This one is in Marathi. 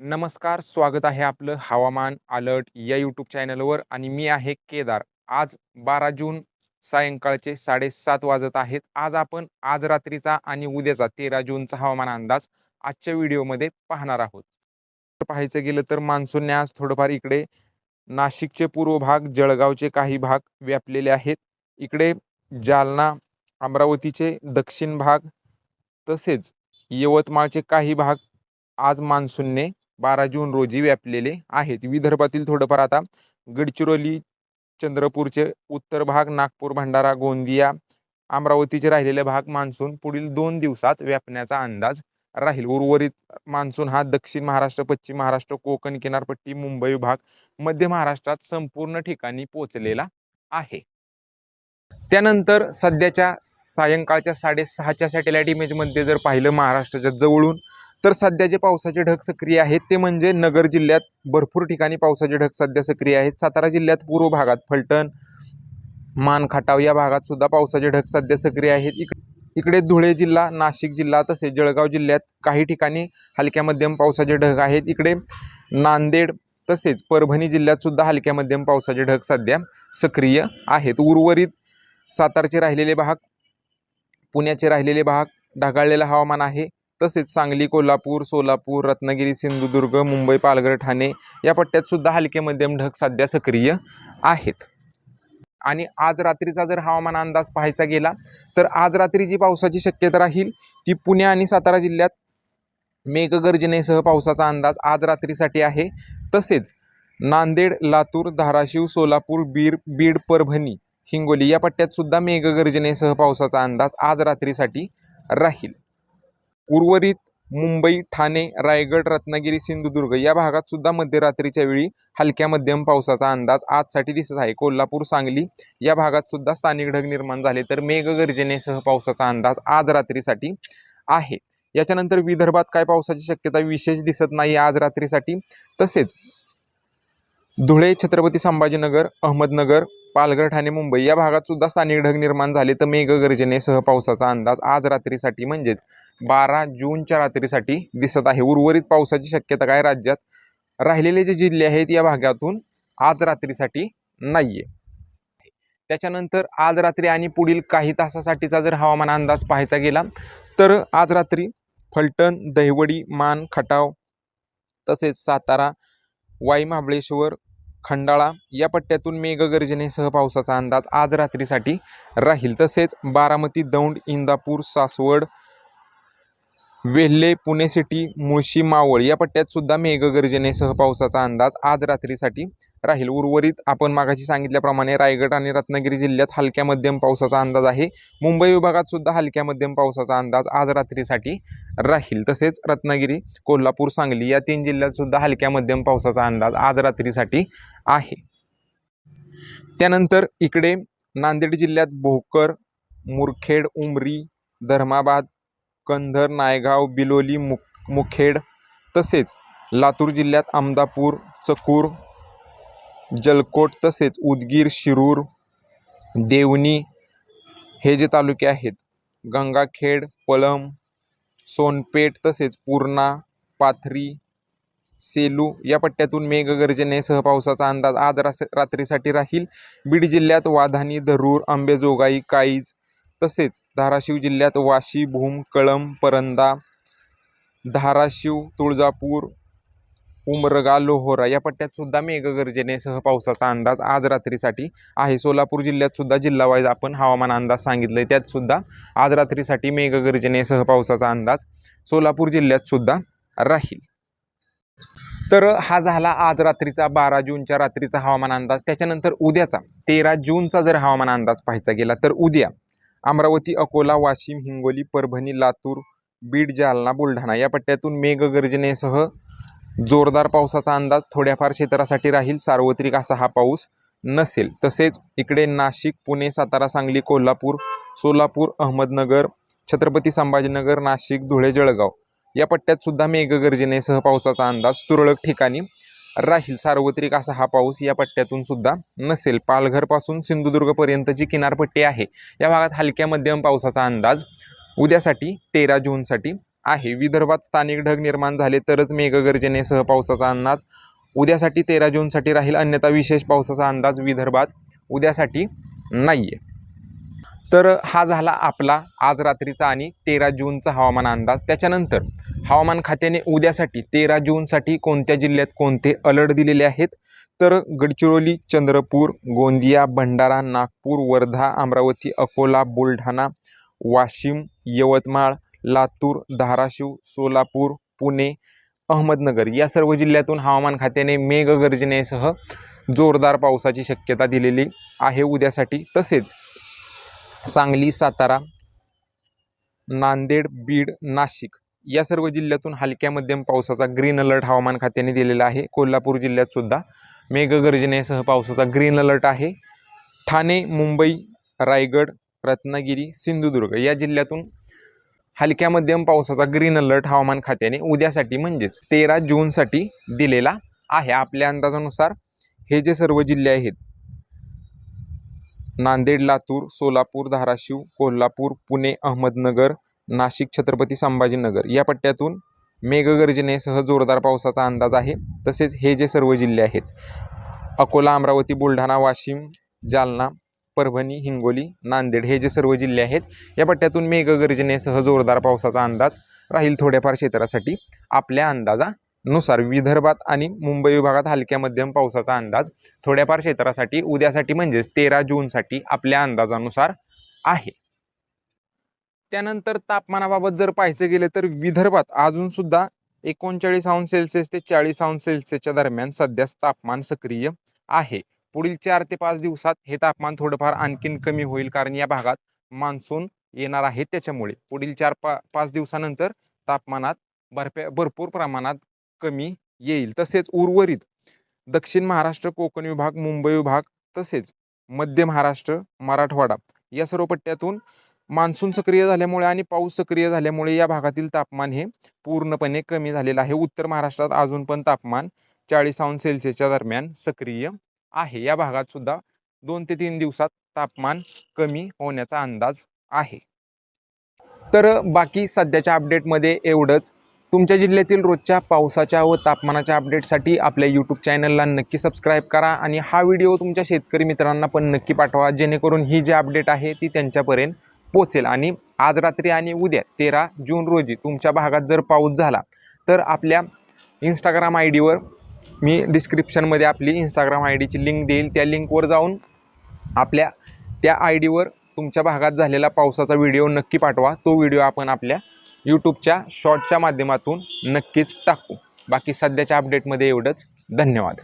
नमस्कार स्वागत आहे आपलं हवामान अलर्ट या यूट्यूब चॅनलवर आणि मी आहे केदार. आज बारा जून सायंकाळचे साडेसात वाजत आहेत. आज आपण आज रात्रीचा आणि उद्याचा तेरा जूनचा हवामान अंदाज आजच्या व्हिडिओमध्ये पाहणार आहोत. पाहायचं गेलं तर मान्सूनने आज थोडंफार इकडे नाशिकचे पूर्व भाग जळगावचे काही भाग व्यापलेले आहेत. इकडे जालना अमरावतीचे दक्षिण भाग तसेच यवतमाळचे काही भाग आज मान्सूनने बारा जून रोजी व्यापलेले आहेत. विदर्भातील थोडंफार आता गडचिरोली चंद्रपूरचे उत्तर भाग नागपूर भंडारा गोंदिया अमरावतीचे राहिलेले भाग मान्सून पुढील दोन दिवसात व्यापण्याचा अंदाज राहील. उर्वरित मान्सून हा दक्षिण महाराष्ट्र पश्चिम महाराष्ट्र कोकण किनारपट्टी मुंबई विभाग मध्य महाराष्ट्रात संपूर्ण ठिकाणी पोचलेला आहे. त्यानंतर सध्याच्या सायंकाळच्या साडेसहाच्या सॅटेलाइट इमेजमध्ये जर पाहिलं महाराष्ट्राच्या जवळून तर सध्या जे पावसाचे ढग सक्रिय आहेत ते म्हणजे नगर जिल्ह्यात भरपूर ठिकाणी पावसाचे ढग सध्या सक्रिय आहेत. सातारा जिल्ह्यात पूर्व भागात फलटण मान खटाव या भागात सुद्धा पावसाचे ढग सध्या सक्रिय आहेत. इक इकडे धुळे जिल्हा नाशिक जिल्हा तसेच जळगाव जिल्ह्यात काही ठिकाणी हलक्या मध्यम पावसाचे ढग आहेत. इकडे नांदेड तसेच परभणी जिल्ह्यात सुद्धा हलक्या मध्यम पावसाचे ढग सध्या सक्रिय आहेत. उर्वरित सातारचे राहिलेले भाग पुण्याचे राहिलेले भाग ढगाळलेलं हवामान आहे. तसेच सांगली कोल्हापूर सोलापूर रत्नागिरी सिंधुदुर्ग मुंबई पालघर ठाणे या पट्ट्यात सुद्धा हलके मध्यम ढग सध्या सक्रिय आहेत. आणि आज रात्रीचा जर हवामान अंदाज पाहायचा गेला तर आज रात्री जी पावसाची शक्यता राहील ती पुणे आणि सातारा जिल्ह्यात मेघगर्जनेसह पावसाचा अंदाज आज रात्रीसाठी आहे. तसेच नांदेड लातूर धाराशिव सोलापूर बीर बीड परभणी हिंगोली या पट्ट्यात सुद्धा मेघगर्जनेसह पावसाचा अंदाज आज रात्रीसाठी राहील. उर्वरित मुंबई ठाणे रायगड रत्नागिरी सिंधुदुर्ग या भागात सुद्धा मध्यरात्रीच्या वेळी हलक्या मध्यम पावसाचा अंदाज आजसाठी दिसत आहे. कोल्हापूर सांगली या भागात सुद्धा स्थानिक ढग निर्माण झाले तर मेघगर्जनेसह पावसाचा अंदाज आज रात्रीसाठी आहे. याच्यानंतर विदर्भात काय पावसाची शक्यता विशेष दिसत नाही आज रात्रीसाठी. तसेच धुळे छत्रपती संभाजीनगर अहमदनगर पालघर ठाणे मुंबई या भागात सुद्धा स्थानिक ढग निर्माण झाले. तर मेघगर्जनेसह पावसाचा अंदाज आज रात्रीसाठी म्हणजेच बारा जूनच्या रात्रीसाठी दिसत आहे. उर्वरित पावसाची शक्यता काय राज्यात? राहिलेले जे जिल्हे आहेत या भागातून आज रात्रीसाठी नाहीये. त्याच्यानंतर आज रात्री आणि पुढील काही तासासाठीचा जर हवामान अंदाज पाहायचा गेला तर आज रात्री फलटण दहिवडी मान खटाव तसेच सातारा वाई महाबळेश्वर खंडाळा या पट्ट्यातून मेघगर्जनेसह पावसाचा अंदाज आज रात्रीसाठी राहील. तसेच बारामती दौंड इंदापूर सासवड वेल्हे पुणे सिटी मुळशी मावळ या पट्ट्यात सुद्धा मेघगर्जनेसह पावसाचा अंदाज आज रात्रीसाठी राहील. उर्वरित आपण मागाशी सांगितल्याप्रमाणे रायगड आणि रत्नागिरी जिल्ह्यात हलक्या मध्यम पावसाचा अंदाज आहे. मुंबई विभागात सुद्धा हलक्या मध्यम पावसाचा अंदाज आज रात्रीसाठी राहील. तसेच रत्नागिरी कोल्हापूर सांगली या तीन जिल्ह्यात सुद्धा हलक्या मध्यम पावसाचा अंदाज आज रात्रीसाठी आहे. त्यानंतर इकडे नांदेड जिल्ह्यात भोकर मुरखेड उमरी धर्माबाद कंधर नायगाव बिलोली मु मुखेड तसेच लातूर जिल्ह्यात आमदापूर चकूर जलकोट तसेच उदगीर शिरूर देवणी हे जे तालुके आहेत गंगाखेड पळम सोनपेठ तसेच पूर्णा पाथरी सेलू या पट्ट्यातून मेघगर्जनेसह पावसाचा अंदाज आज रास रात्रीसाठी राहील. बीड जिल्ह्यात वाधानी धरूर आंबेजोगाई काईज तसेच धाराशिव जिल्ह्यात वाशी भूम कळंब परंदा धाराशिव तुळजापूर उमरगा लोहोरा या पट्ट्यात सुद्धा मेघगर्जनेसह पावसाचा अंदाज आज रात्रीसाठी आहे. सोलापूर जिल्ह्यात सुद्धा जिल्हावाईज आपण हवामान अंदाज सांगितलं आहे त्यात सुद्धा आज रात्रीसाठी मेघगर्जनेसह पावसाचा अंदाज सोलापूर जिल्ह्यात सुद्धा राहील. तर हा झाला आज रात्रीचा बारा जूनच्या रात्रीचा हवामान अंदाज. त्याच्यानंतर उद्याचा तेरा जूनचा जर हवामान अंदाज पाहायचा गेला तर उद्या अमरावती अकोला वाशिम हिंगोली परभणी लातूर बीड जालना बुलढाणा या पट्ट्यातून मेघगर्जनेसह जोरदार पावसाचा अंदाज थोड्याफार क्षेत्रासाठी राहील. सार्वत्रिक असा हा पाऊस नसेल. तसेच इकडे नाशिक पुणे सातारा सांगली कोल्हापूर सोलापूर अहमदनगर छत्रपती संभाजीनगर नाशिक धुळे जळगाव या पट्ट्यात सुद्धा मेघगर्जनेसह पावसाचा अंदाज तुरळक ठिकाणी राहील सार्वत्रिक असा हा पाऊस या पट्ट्यातून सुद्धा नसेल. पालघरपासून सिंधुदुर्गपर्यंतची किनारपट्टी आहे. या भागात हलक्या मध्यम पावसाचा अंदाज उद्यासाठी तेरा जूनसाठी आहे. विदर्भात स्थानिक ढग निर्माण झाले तरच मेघगर्जनेसह पावसाचा अंदाज उद्यासाठी तेरा जूनसाठी राहील. अन्यथा विशेष पावसाचा अंदाज विदर्भात उद्यासाठी नाही आहे तर हा झाला आपला आज रात्रीचा आणि तेरा जूनचा हवामान अंदाज. त्याच्यानंतर हवामान खात्याने उद्यासाठी तेरा जूनसाठी कोणत्या जिल्ह्यात कोणते अलर्ट दिलेले आहेत? तर गडचिरोली चंद्रपूर गोंदिया भंडारा नागपूर वर्धा अमरावती अकोला बुलढाणा वाशिम यवतमाळ लातूर धाराशिव सोलापूर पुणे अहमदनगर या सर्व जिल्ह्यातून हवामान खात्याने मेघगर्जनेसह जोरदार पावसाची शक्यता दिलेली आहे उद्यासाठी. तसेच सांगली सातारा नांदेड बीड नाशिक या सर्व जिल्ह्यातून हलक्या मध्यम पावसाचा ग्रीन अलर्ट हवामान खात्याने दिलेला आहे. कोल्हापूर जिल्ह्यात सुद्धा मेघगर्जनेसह पावसाचा ग्रीन अलर्ट आहे. ठाणे मुंबई रायगड रत्नागिरी सिंधुदुर्ग या जिल्ह्यातून हलक्या मध्यम पावसाचा ग्रीन अलर्ट हवामान खात्याने उद्यासाठी म्हणजेच तेरा जूनसाठी दिलेला आहे. आपल्या अंदाजानुसार हे जे सर्व जिल्हे आहेत नांदेड लातूर सोलापूर धाराशिव कोल्हापूर पुणे अहमदनगर नाशिक छत्रपती संभाजीनगर. या पट्ट्यातून मेघगर्जनेसह जोरदार पावसाचा अंदाज आहे. तसेच हे जे सर्व जिल्हे आहेत अकोला अमरावती बुलढाणा वाशिम जालना परभणी हिंगोली नांदेड हे जे सर्व जिल्हे आहेत या पट्ट्यातून मेघगर्जनेसह जोरदार पावसाचा अंदाज राहील थोड्याफार क्षेत्रासाठी. आपल्या अंदाजा नुसार विदर्भात आणि मुंबई विभागात हलक्या मध्यम पावसाचा अंदाज थोड्याफार क्षेत्रासाठी उद्यासाठी म्हणजेच तेरा जूनसाठी आपल्या अंदाजानुसार आहे. त्यानंतर तापमानाबाबत जर पाहायचं गेलं तर विदर्भात अजूनसुद्धा एकोणचाळीस अंश सेल्सिअस ते चाळीस अंश सेल्सिअसच्या दरम्यान सध्या तापमान सक्रिय आहे. पुढील चार ते पाच दिवसात हे तापमान थोडंफार आणखीन कमी होईल कारण या भागात मान्सून येणार आहे. त्याच्यामुळे पुढील चार पा पाच दिवसानंतर तापमानात भरप्या भरपूर प्रमाणात कमी येईल तसेच उर्वरित. दक्षिण महाराष्ट्र कोकण विभाग मुंबई विभाग तसेच मध्य महाराष्ट्र मराठवाडा या सर्व पट्ट्यातून मान्सून सक्रिय झाल्यामुळे आणि पाऊस सक्रिय झाल्यामुळे या भागातील तापमान हे पूर्णपणे कमी झालेलं आहे. उत्तर महाराष्ट्रात अजून पण तापमान चाळीस अंश सेल्सिअसच्या दरम्यान सक्रिय आहे. या भागात सुद्धा दोन ते तीन दिवसात तापमान कमी होण्याचा अंदाज आहे. तर बाकी सध्याच्या अपडेटमध्ये एवढंच. तुमच्या जिल्ह्यातील रोजच्या पावसाच्या व तापमानाच्या अपडेटसाठी आपल्या यूट्यूब चॅनलला नक्की सबस्क्राईब करा आणि हा व्हिडिओ तुमच्या शेतकरी मित्रांना पण नक्की पाठवा जेणेकरून ही जी अपडेट आहे ती त्यांच्यापर्यंत पोचेल आणि आज रात्री आणि उद्या तेरा जून रोजी तुमच्या भागात जर पाऊस झाला तर आपल्या इंस्टाग्राम आय डीवर मी डिस्क्रिप्शनमध्ये आपली इंस्टाग्राम आय डीची लिंक देईल. त्या लिंकवर जाऊन आपल्या त्या आय डीवर तुमच्या भागात झालेला पावसाचा व्हिडिओ नक्की पाठवा. तो व्हिडिओ आपण आपल्या यूट्यूबच्या शॉर्टच्या माध्यमातून नक्कीच टाकू. बाकी सध्याच्या अपडेटमध्ये एवढंच. धन्यवाद.